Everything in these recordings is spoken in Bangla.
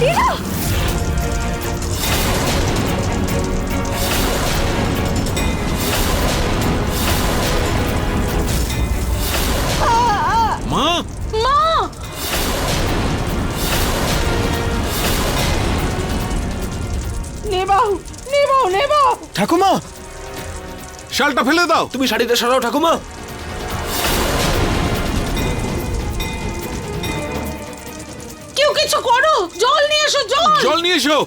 দিদা মা মা নেবাও নেবাও নেবাও! ঠাকুমা! শালটা ফেলে দাও। তুমি শাড়িটা সরাও ঠাকুমা। কিছু করো। জল নিয়ে এসো জল। জল নিয়ে এসো।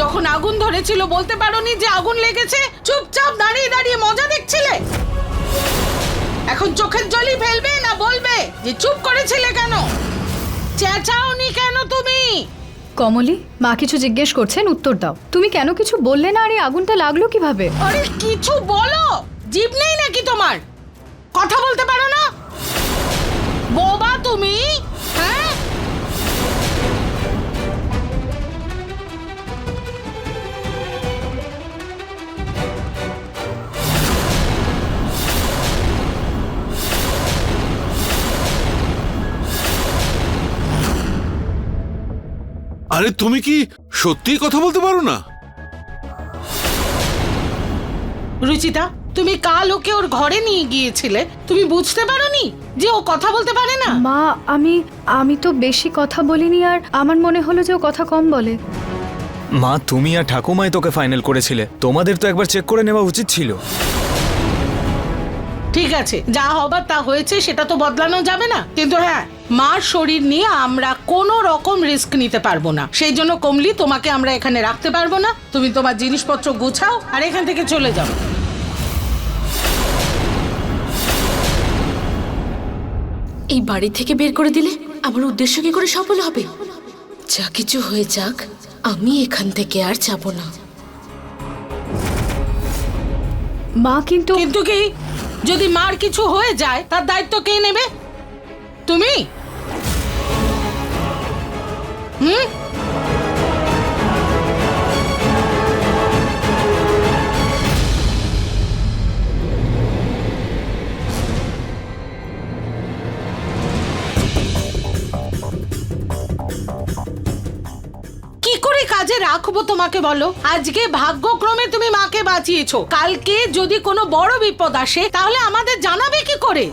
যখন আগুন ধরেছিল, বলতে পারোনি যে আগুন লেগেছে? চুপচাপ দাঁড়িয়ে দাঁড়িয়ে মজা দেখছিলে? এখন চোখের জলই ফেলবে না বলবে যে চুপ করেছিলে কেন? চেঁচাওনি কেন তুমি? কমলি, মা কিছু জিজ্ঞেস করছেন, উত্তর দাও। তুমি কেন কিছু বললে না আর এই আগুনটা লাগল কীভাবে? আরে কিছু বলো! জিভ নেই নাকি তোমার? কথা বলতে পারো না? বোবা তুমি? আরে তুমি কি সত্যিই কথা বলতে পারো না? রুচিতা তুমি কাল ওকে ওর ঘরে নিয়ে গিয়েছিলে। তুমি বুঝতে পারোনি যে ও কথা বলতে পারে না? মা আমি আমি তো বেশি কথা বলিনি আর আমার মনে হলো যে ও কথা কম বলে। মা তুমি আর ঠাকুমাই তোকে ফাইনাল করেছিলে। তোমাদের তো একবার চেক করে নেওয়া উচিত ছিল। ঠিক আছে যা হবার তা হয়েছে সেটা তো বদলানো যাবে না। কিন্তু হ্যাঁ মার শরীর নিয়ে আমরা কোনো রকম রিস্ক নিতে পারব না। সেই জন্য কমলি তোমাকে আমরা এখানে রাখতে পারব না। তুমি তোমার জিনিসপত্র গুছাও আর এখান থেকে চলে যাও। এই বাড়ি থেকে বের করে দিলে আমার উদ্দেশ্য কি করে সফল হবে? যা কিছু হয়ে যাক আমি এখান থেকে আর যাব না। মা কিন্তু কিন্তু কি? যদি মার কিছু হয়ে যায় তার দায়িত্ব কে নেবে? তুমি? হুম? কাজে রাখব তোমাকে বলো। আজকে ভাগ্যক্রমে তুমি মাকে বাঁচিয়েছো। কালকে যদি কোনো বড় বিপদ আসে, তাহলে আমাদের জানাবে কি করে?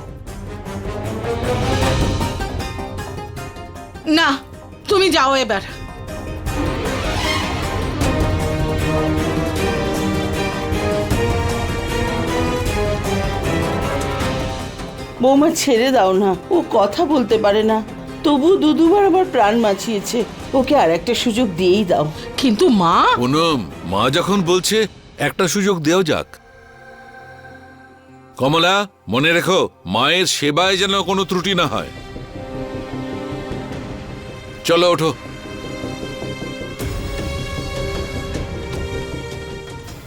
না, তুমি যাও এবার। বৌমা ছেড়ে দাও না, ও কথা বলতে পারে না। তবু দু দুবার আমার প্রাণ বাঁচিয়েছে। ওকে আর একটা সুযোগ দিয়েই দাও। কিন্তু মা? পুনম মা যখন বলছে একটা সুযোগ দেও যাক। কমলা মনে রেখো মায়ের সেবায় যেন কোনো ত্রুটি না হয়। চলো ওঠো।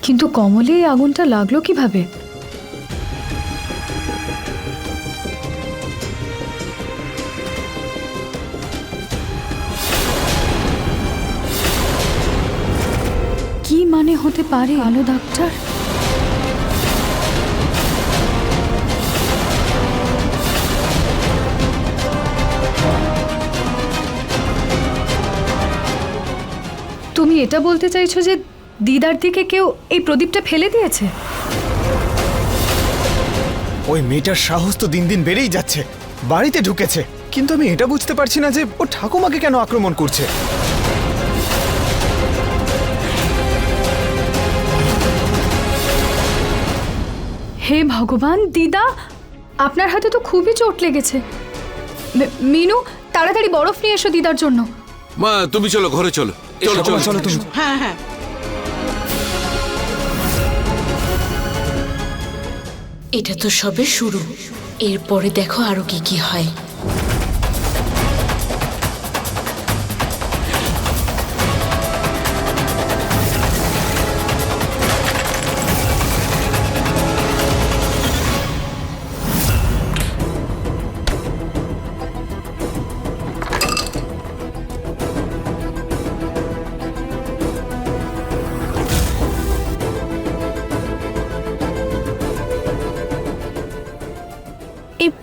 কিন্তু কমলে এই আগুনটা লাগল কীভাবে? হতে পারে? আলো ডাক্তার। তুমি এটা বলতে চাইছো যে দিদার দিকে কেউ এই প্রদীপটা ফেলে দিয়েছে? ওই মেয়েটার সাহস তো দিন দিন বেড়েই যাচ্ছে বাড়িতে ঢুকেছে। কিন্তু আমি এটা বুঝতে পারছি না যে ও ঠাকুমাকে কেন আক্রমণ করছে। হে ভগবান দিদা! আপনার হাতে তো খুবই চোট লেগেছে। মিনু তাড়াতাড়ি বরফ নিয়ে এসো দিদার জন্য। মা তুমি চলো ঘরে চলো। চলো চলো। চলো তুমি। হ্যাঁ হ্যাঁ। এটা তো সবে শুরু। এরপরে দেখো আরও কি কি হয়।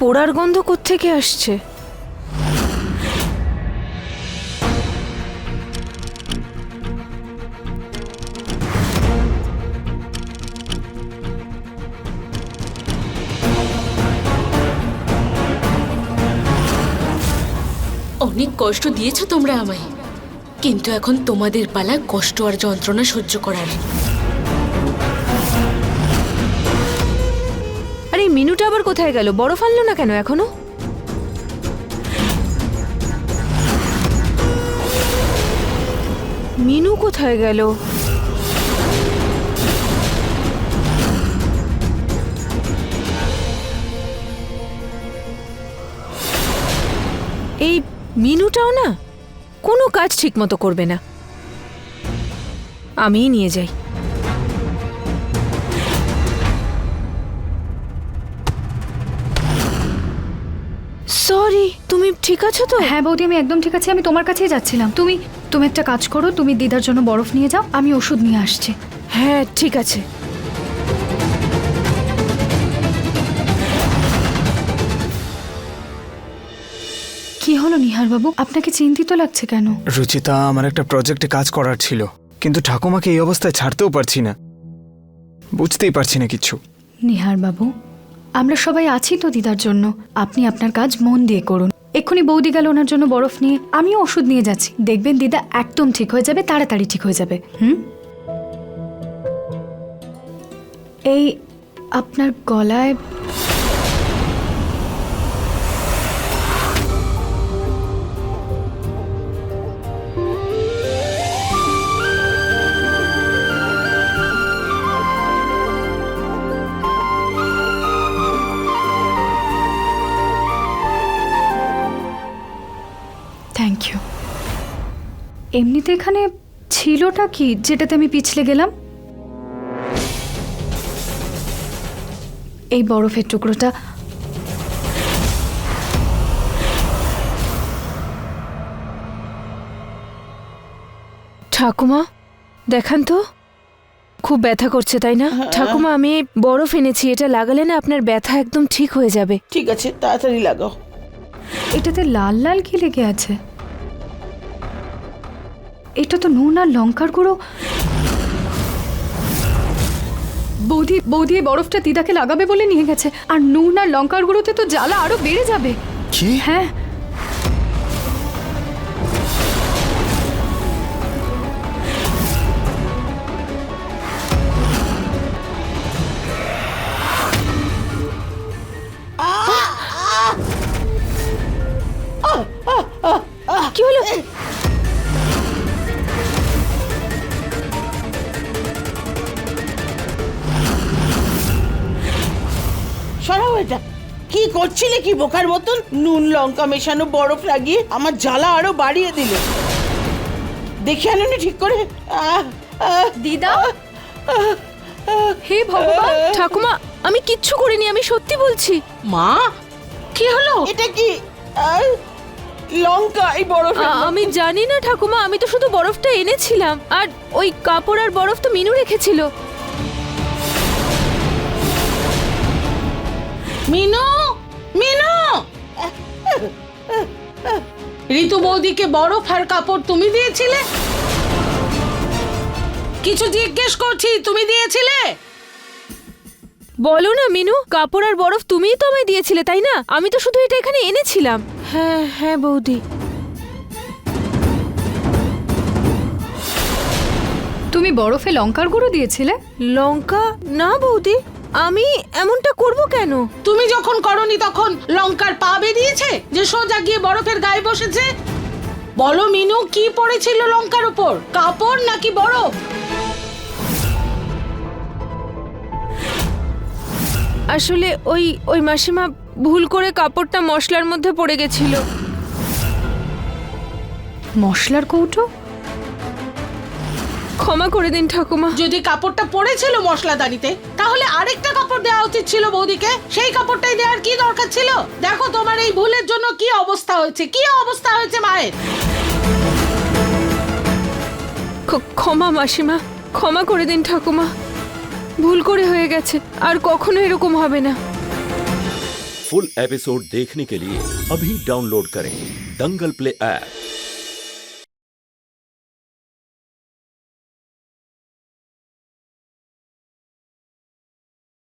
পোড়ার গন্ধ কোত্থেকে আসছে? অনেক কষ্ট দিয়েছ তোমরা আমায়। কিন্তু এখন তোমাদের পালা কষ্ট আর যন্ত্রণা সহ্য করার। কোথায় গেল? বরফ আনলো না কেন এখনও? মিনু কোথায় গেল? এই মিনুটাও না কোনো কাজ ঠিকমতো করবে না। আমিই নিয়ে যাই। সরি তুমি ঠিক আছো তো? হ্যাঁ বৌদি আমি একদম ঠিক আছে আমি তোমার কাছেই যাচ্ছিলাম। তুমি তুমি একটা কাজ করো তুমি দিদার জন্য বরফ নিয়ে যাও আমি ওষুধ নিয়ে আসছি। হ্যাঁ ঠিক আছে। কি হলো নিহার বাবু আপনাকে চিন্তিত লাগছে কেন? রুচিতা আমার একটা প্রজেক্টে কাজ করার ছিল কিন্তু ঠাকুমাকে এই অবস্থায় ছাড়তেও পারছি না। বুঝতেই পারছি না কিছু। নিহার বাবু আমরা সবাই আছি তো দিদার জন্য। আপনি আপনার কাজ মন দিয়ে করুন। এক্ষুনি বৌদি গেল ওনার জন্য বরফ নিয়ে। আমিও ওষুধ নিয়ে যাচ্ছি। দেখবেন দিদা একদম ঠিক হয়ে যাবে, তাড়াতাড়ি ঠিক হয়ে যাবে। হুম? এই আপনার গলায় এমনিতে এখানে ছিলটা কি যেটাতে আমি পিছলে গেলাম? এই বরফের টুকরোটা। ঠাকুমা দেখান তো। খুব ব্যথা করছে তাই না? ঠাকুমা আমি বরফ এনেছি এটা লাগালে না আপনার ব্যথা একদম ঠিক হয়ে যাবে। ঠিক আছে তাড়াতাড়ি লাগাও। এটাতে লাল লাল কি লেগে আছে? এটা তো নুন আর লঙ্কার গুঁড়ো। বৌদি বৌদি এই বরফটা দিদাকে লাগাবে বলে নিয়ে গেছে। আর নুন আর লঙ্কার গুঁড়োতে তো জ্বালা আরও বেড়ে যাবে। কি? হ্যাঁ। কি হলো? সরাও এটা। কি করছিলে কি বোকার মতন? নুন লঙ্কা মেশানো বরফ লাগিয়ে আমার জ্বালা আরও বাড়িয়ে দিলে। দেখে আনুনি ঠিক করে। আহ, আহ, দিদা? হে ভগবান ঠাকুমা আমি কিচ্ছু করিনি আমি সত্যি বলছি। মা? কি হলো? এটা কি? আহ, লঙ্কা এই বরফ আ- আমি জানি না ঠাকুমা আমি তো শুধু বরফটা এনেছিলাম। আর ওই কাপড় আর বরফ তো মিনু রেখেছিল। মিনু মিনু! ঋতু বৌদিকে বরফ আর কাপড় তুমি দিয়েছিলে? কিছু জিজ্ঞেস করছি তুমি দিয়েছিলে? বলো না মিনু কাপড় আর বরফ তুমিই তো আমায় দিয়েছিলে তাই না? আমি তো শুধু এটা এখানে এনেছিলাম। হ্যাঁ হ্যাঁ বৌদি। তুমি বরফে লঙ্কার গুঁড়ো দিয়েছিলে? লঙ্কা? না বৌদি। আমি এমনটা করব কেন? তুমি যখন করনি তখন লঙ্কার পা বেরিয়েছে যে সোজা গিয়ে বরফের গায়ে বসেছে? বলো মিনু কি পড়েছিল লঙ্কার উপর? কাপড় নাকি বরফ? আসলে ওই ওই মাসিমা ভুল করে কাপড়টা মশলার মধ্যে পড়ে গেছিল। মশলার কৌটো? ক্ষমা করে দিন ঠাকুমা যদি কাপড়টা পড়েছিল মশলাদানিতে তাহলে আরেকটা কাপড় দেওয়া উচিত ছিল বৌদিকে সেই কাপড়টাই দেওয়ার কি দরকার ছিল দেখো তোমার এই ভুলের জন্য কি অবস্থা হয়েছে কি অবস্থা হয়েছে মায়ের খ- ক্ষমা মাসিমা ক্ষমা করে দিন ঠাকুমা ভুল করে হয়ে গেছে আর কখনো এরকম হবে না फुल एपिसोड देखने के लिए अभी डाउनलोड करें दंगल प्ले ऐप